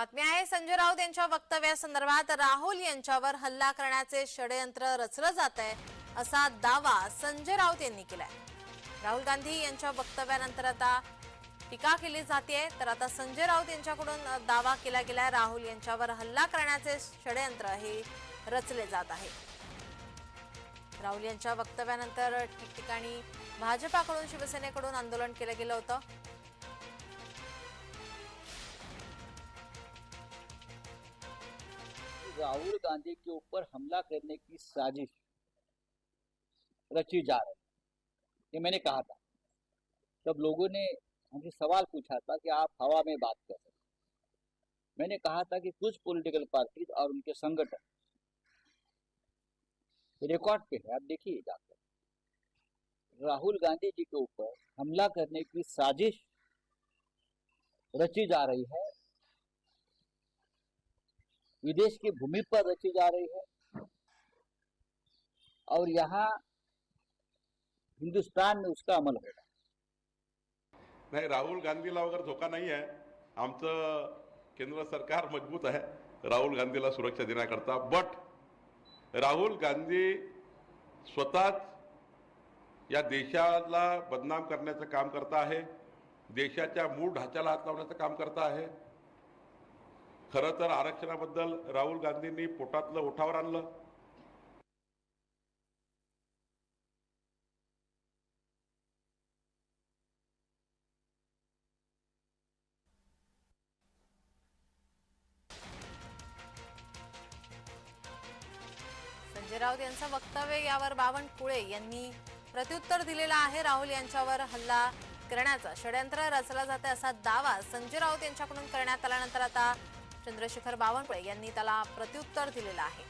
बातमी आहे संजय राऊत यांच्या वक्तव्यासंदर्भात राहुल यांच्यावर हल्ला करण्याचे षडयंत्र रचलं जात आहे असा दावा संजय राऊत यांनी केलाय. राहुल गांधी यांच्या वक्तव्यानंतर आता टीका केली जाते तर आता संजय राऊत यांच्याकडून दावा केला गेलाय राहुल यांच्यावर हल्ला करण्याचे षडयंत्र हे रचले जात आहे. राहुल यांच्या वक्तव्यानंतर ठिकठिकाणी भाजपाकडून शिवसेनेकडून आंदोलन केलं गेलं होतं. राहुल गांधी के ऊपर हमला करने की साजिश रची जा रही ये मैंने कहा था। तब लोगों ने हमसे सवाल पूछा था कि आप हवा में बात कर रहे मैंने कहा था कि कुछ पॉलिटिकल पार्टी और उनके संगठन रिकॉर्ड पे है। आप देखिए जाकर। राहुल गांधी जी के ऊपर हमला करने की साजिश रची जा रही है। विदेश की भूमि पर रची जा रही है। और यहाँ हिंदुस्तान में उसका अमल होगा नाही राहुल गांधीला वगैरे धोका नाही आहे आमचं केंद्र सरकार मजबूत आहे राहुल गांधीला सुरक्षा देण्याकरता. बट राहुल गांधी स्वतःच या देशाला बदनाम करण्याचं काम करता आहे देशाच्या मूळ ढाच्याला हात लावण्याचं काम करता आहे. खरं तर आरक्षणाबद्दल राहुल गांधींनी पोटातलं ओठावर आणलं. संजय राऊत यांचं वक्तव्य यावर बावनकुळे यांनी प्रत्युत्तर दिलेलं आहे. राहुल यांच्यावर हल्ला करण्याचा षडयंत्र रचला जाते असा दावा संजय राऊत यांच्याकडून करण्यात आल्यानंतर आता चंद्रशेखर बावनकुळे यांनी त्याला प्रत्युत्तर दिलेलं आहे.